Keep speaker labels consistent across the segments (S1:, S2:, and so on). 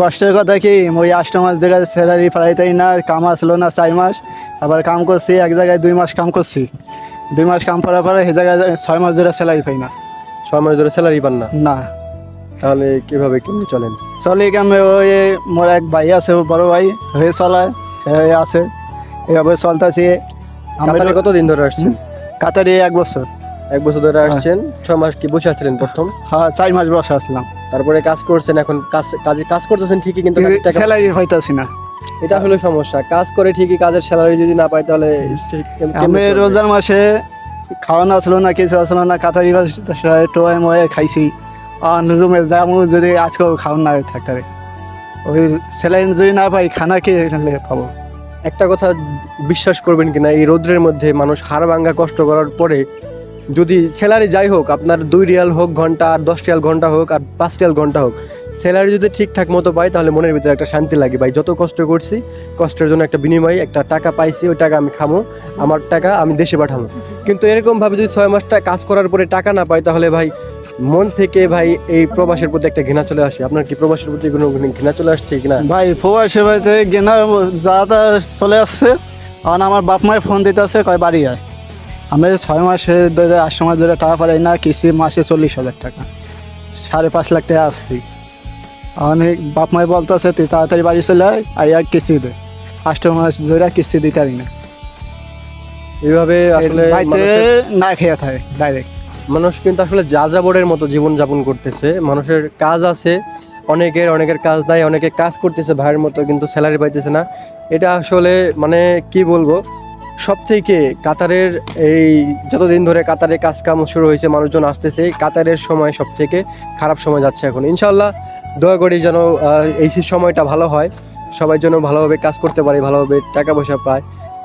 S1: কষ্টের কথা কি? ওই আষ্ট মাস ধরে স্যালারি পাইতেই না কাম আসলো না চার মাস। আবার কাম করছি এক জায়গায় দুই মাস কাম করছি। দুই মাস কাম করার পরে সে জায়গায় ছয় মাস ধরে স্যালারি পাই না।
S2: ছয় মাস ধরে স্যালারি পান না?
S1: না।
S2: তাহলে কীভাবে কেমনি চলেন?
S1: চলে কেমন? ওই মোর এক ভাই আছে বড় ভাই হয়ে চলায় হয়ে আছে। এভাবে চলতেছি।
S2: কাতারে কতদিন ধরে আসছেন?
S1: কাতারে এক বছর।
S2: এক বছর ধরে আসছেন ছয় মাস কি বসে আছিলেন প্রথম?
S1: হ্যাঁ চার মাস বসে আসলাম।
S2: তারপরে কাজ করছেন এখন কাজ কাজে কাজ করতেছেন ঠিকই কিন্তু
S1: স্যালারি পাইতেছি না।
S2: এটা হলো সমস্যা। কাজ করে ঠিকই কাজের স্যালারি যদি না পাই তাহলে
S1: আমি রোজার মাসে খাওয়ানো আসলো না কিছু আসলো না কাটারি বাসায় টোয়ে মোয়ে খাইছি। আর রুমে যাব যদি আজকেও খাওয়ান না থাকতে ওই স্যালাইন যদি না পাই খানা কে পাবো?
S2: একটা কথা বিশ্বাস করবেন কিনা এই রৌদ্রের মধ্যে মানুষ হাড় ভাঙ্গা কষ্ট করার পরে যদি স্যালারি যাই হোক, আপনার দুই রিয়াল হোক ঘণ্টা, আর দশ রিয়াল ঘণ্টা হোক, আর পাঁচ রিয়াল ঘণ্টা হোক স্যালারি যদি ঠিকঠাক মতো পাই, তাহলে মনের ভিতরে একটা শান্তি লাগে। ভাই, যত কষ্ট করছি, কষ্টের জন্য একটা বিনিময় একটা টাকা পাইছি, ওই টাকা আমি খামো, আমার টাকা আমি দেশে পাঠাবো কিন্তু এরকম ভাবে যদি ছয় মাসটা কাজ করার পরে টাকা না পাই, তাহলে ভাই, মন থেকে ভাই, এই প্রবাসের প্রতি একটা ঘৃণা চলে আসে। আপনার কি প্রবাসের প্রতি কোনো ঘৃণা চলে আসছে কিনা?
S1: ভাই ফোয়া সেবাইতে গেনা যা চলে আসছে। আর আমার বাপ মায়ের ফোন দিতে আছে কয় বাড়ি আয়? আমি ছয় মাসে ধরে আট মাস ধরে টাকা পাই না কিস্তি মাসে চল্লিশ হাজার টাকা। সাড়ে পাঁচ লাখ টাকা আসছি। অনেক বাপ মায় বলতেছে তুই তাড়াতাড়ি বাড়ি চলে আয় আইয়া কিস্তি দে। আষ্ট মাস ধরে কিস্তি দিতে পারি না।
S2: এইভাবে আসলে
S1: বাড়িতে না খেয়ে থাকে ডাইরেক্ট
S2: মানুষ কিন্তু আসলে যা যাযাবরের মতো জীবন যাপন করতেছে মানুষের কাজ আছে অনেকের অনেকের কাজ নাই অনেকে কাজ করতেছে ভাইয়ের মতো কিন্তু স্যালারি পাইতেছে না। এটা আসলে মানে কি বলব? সব থেকে কাতারের এই যতদিন ধরে কাতারে কাজকাম শুরু হয়েছে, মানুষজন আসতেছে, কাতারের সময় সব থেকে খারাপ সময় যাচ্ছে এখন। ইনশাল্লাহ দয়া করি যেন এই সময়টা ভালো হয়। সবাই যেন ভালোভাবে কাজ করতে পারে, ভালোভাবে টাকা পয়সা পায়।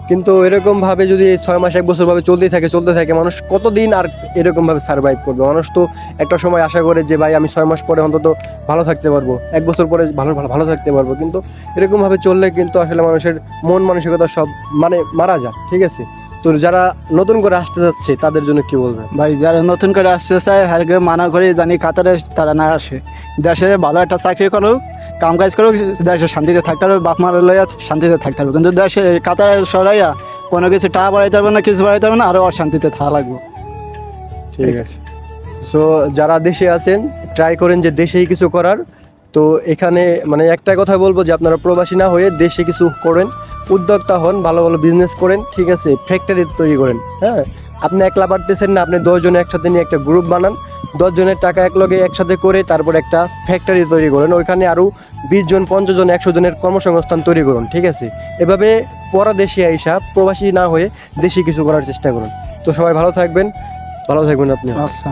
S2: কিন্তু এরকম ভাবে যদি ছয় মাস, এক বছর ভাবে চলতেই থাকে, চলতে থাকে, মানুষ কতদিন আর এরকম ভাবে সার্ভাইভ করবে? মানুষ তো একটা সময় আশা করে যে, ভাই, আমি ছয় মাস পরে অন্তত ভালো থাকতে পারব। এক বছর পরে ভালো ভালো ভালো থাকতে পারব। কিন্তু এরকম ভাবে চললে কিন্তু আসলে মানুষের মন মানসিকতা সব মানে মারা যায়, ঠিক আছে? তো যারা নতুন করে আসতে যাচ্ছে তাদের জন্য কি বলবে
S1: ভাই, যারা নতুন করে আসতে চায় হারকে মানা করে জানি কাতারে তারা না আসে। দেশে ভালো একটা চাকরি করুক কাম কাজ করুক, দেশে শান্তিতে থাকতে পারবে, বাপ মার লইয়া শান্তিতে থাকতে পারবে। কিন্তু দেশে কাতারে সরাইয়া কোনো কিছু টাকা বাড়াইতে পারবে না, কিছু বাড়াইতে পারবে না আরও অশান্তিতে থাকা লাগবে।
S2: ঠিক আছে। সো যারা দেশে আছেন ট্রাই করেন যে দেশেই কিছু করার। তো এখানে মানে একটা কথা বলব যে আপনারা প্রবাসী না হয়ে দেশে কিছু করেন, উদ্যোক্তা হন, ভালো ভালো বিজনেস করেন, ঠিক আছে ফ্যাক্টরি তৈরি করেন হ্যাঁ? আপনি একলা পারতেছেন না, আপনি দশজন একসাথে নিয়ে একটা গ্রুপ বানান দশজনের টাকা একলগে একসাথে করে তারপর একটা ফ্যাক্টরি তৈরি করেন ওইখানে আরও বিশ জন, পঞ্চাশ জন, একশো জনের কর্মসংস্থান তৈরি করুন, ঠিক আছে? এভাবে পরদেশে আইসা প্রবাসী না হয়ে দেশি কিছু করার চেষ্টা করুন। তো সবাই ভালো থাকবেন ভালো থাকবেন আপনি।
S1: আচ্ছা।